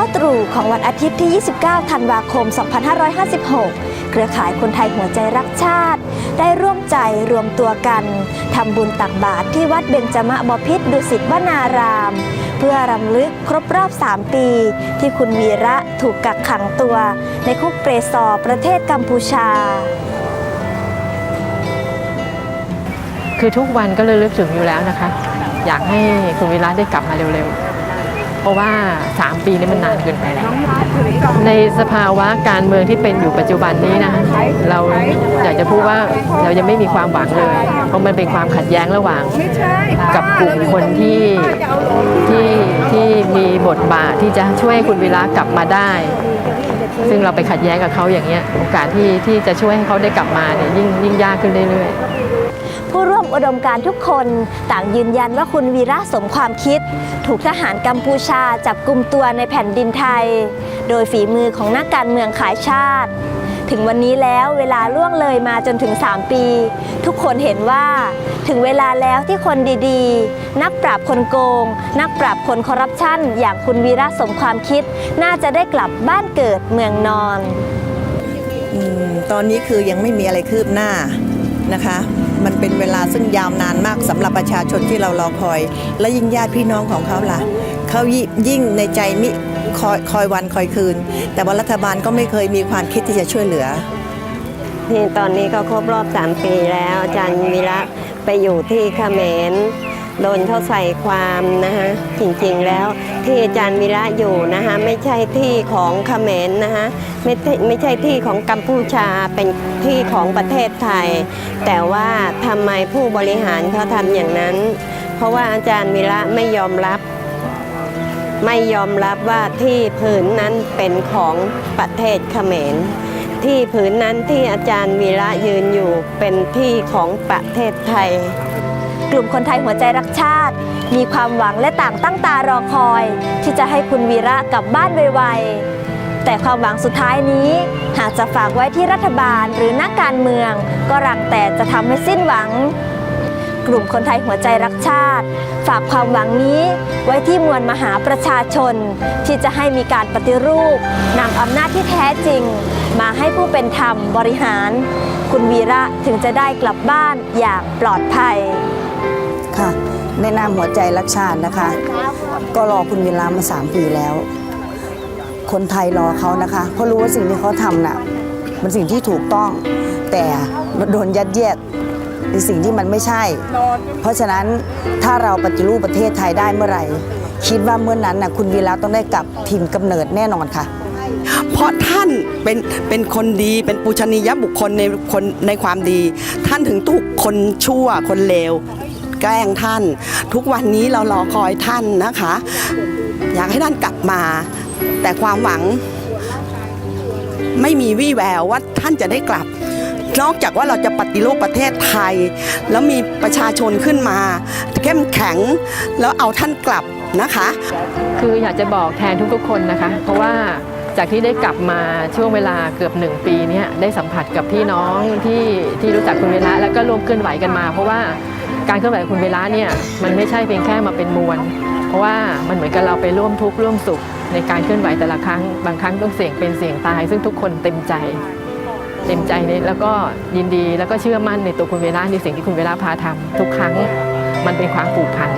9 ตรู่ของวันอาทิตย์ที่ 29 ธันวาคม 2556 เครือข่ายคนไทยหัวใจรักชาติ ได้ร่วมใจรวมตัวกันทำบุญตักบาตรที่วัดเบญจมบพิตรดุสิตวนาราม เพื่อรำลึกครบรอบ 3 ปี ที่คุณวีระถูกกักขังตัว ในคุกเปรซอร์ประเทศกัมพูชา คือทุกวันก็เลยลึกถึงอยู่แล้วนะคะ อยากให้คุณวิระได้กลับมาเร็วๆ เพราะว่า 3 ปีนี้มันนานเกินไปแล้ว ในสภาวะการเมืองที่เป็นอยู่ปัจจุบันนี้นะเราอยากจะพูดว่าเรายังไม่มีความหวังเลย เพราะมันเป็นความขัดแย้งระหว่าง กับกลุ่มคนที่ที่ที่มีบทบาทที่จะช่วยคุณวิระกลับมาได้ ซึ่งเราไปขัดแย้งกับเขาอย่างเงี้ยโอกาสที่ที่จะช่วยให้เขาได้กลับมาเนี่ยยิ่งยิ่งยากขึ้นเรื่อยๆ อุดมการทุกคนต่างยืนยันว่าคุณวีระสมความคิด ถูกทหารกัมพูชาจับกลุ่มตัวในแผ่นดินไทย โดยฝีมือของนักการเมืองขายชาติ ถึงวันนี้แล้วเวลาล่วงเลยมาจนถึง 3 ปี ทุกคนเห็นว่าถึงเวลาแล้วที่คนดีๆ นักปราบคนโกง นักปราบคนคอร์รัปชันอย่างคุณวีระสมความคิด น่าจะได้กลับบ้านเกิดเมืองนอนอตอนนี้คือยังไม่มีอะไรคืบหน้า นะคะ มันเป็นเวลาซึ่งยาวนานมากสำหรับประชาชนที่เรารอคอย และยิ่งญาติพี่น้องของเขาล่ะเขายิยิ่งในใจมิคอยคอยวันคอยคืน แต่ว่ารัฐบาลก็ไม่เคยมีความคิดที่จะช่วยเหลือที่ตอนนี้ก็ครบรอบ 3 ปีแล้วอาจารย์วีระไปอยู่ที่เขมร โดนเขาใส่ความนะคะจริงๆแล้วที่อาจารย์วีระอยู่นะคะไม่ใช่ที่ของเขมรนะคะไม่ไม่ใช่ที่ของกัมพูชาเป็นที่ของประเทศไทย แต่ว่าทำไมผู้บริหารเขาทำอย่างนั้น เพราะว่าอาจารย์วีระไม่ยอมรับ ไม่ยอมรับว่าที่ผืนนั้นเป็นของประเทศเขมรที่ผืนนั้นที่อาจารย์วีระยืนอยู่เป็นที่ของประเทศไทย กลุ่มคนไทยหัวใจรักชาติ มีความหวังและต่างตั้งตารอคอย ที่จะให้คุณวีระกลับบ้านไวๆ แต่ความหวังสุดท้ายนี้ หากจะฝากไว้ที่รัฐบาลหรือนักการเมือง ก็รังแต่จะทำให้สิ้นหวัง กลุ่มคนไทยหัวใจรักชาติ ฝากความหวังนี้ไว้ที่มวลมหาประชาชน ที่จะให้มีการปฏิรูปนำอำนาจที่แท้จริง มาให้ผู้เป็นธรรมบริหารคุณวีระถึงจะได้กลับบ้านอย่างปลอดภัย ค่ะ ในนามหัวใจรักชาตินะคะ ก็รอคุณวิลามาสามปีแล้ว คนไทยรอเขานะคะ เพราะรู้ว่าสิ่งที่เขาทำน่ะมันสิ่งที่ถูกต้อง แต่โดนยัดเยียดในสิ่งที่มันไม่ใช่ เพราะฉะนั้นถ้าเราปฏิรูปประเทศไทยได้เมื่อไหร่ คิดว่าเมื่อนั้นน่ะคุณวีระต้องได้กลับถิ่นกำเนิดแน่นอนค่ะ เพราะท่านเป็นเป็นคนดีเป็นปูชนียบุคคลในคนในความดี ท่านถึงถูกคนชั่วคนเลว แกล้งท่าน ทุกวันนี้เรารอคอยท่านนะคะ อยากให้ท่านกลับมา แต่ความหวังไม่มีวี่แววว่าท่านจะได้กลับ นอกจากว่าเราจะปฏิรูปประเทศไทย แล้วมีประชาชนขึ้นมา เข้มแข็งแล้วเอาท่านกลับนะคะ คืออยากจะบอกแทนทุกๆคนนะคะ เพราะว่าจากที่ได้กลับมาช่วงเวลาเกือบหนึ่งปีนี่ยได้สัมผัสกับพี่น้องที่ที่รู้จักคุณเวลาแล้วก็ร่วมเคลื่อนไหวกันมา เพราะว่า การเคลื่อนไหวคุณเวลาเนี่ยมันไม่ใช่เพียงแค่มาเป็นมวล เพราะว่ามันเหมือนกับเราไปร่วมทุกข์ร่วมสุขในการเคลื่อนไหวแต่ละครั้ง บางครั้งต้องเสี่ยงเป็นเสี่ยงตาย ซึ่งทุกคนเต็มใจ เต็มใจในแล้วก็ยินดีแล้วก็เชื่อมั่นในตัวคุณเวลาในสิ่งที่คุณเวลาพาทำทุกครั้งมันเป็นความผูกพัน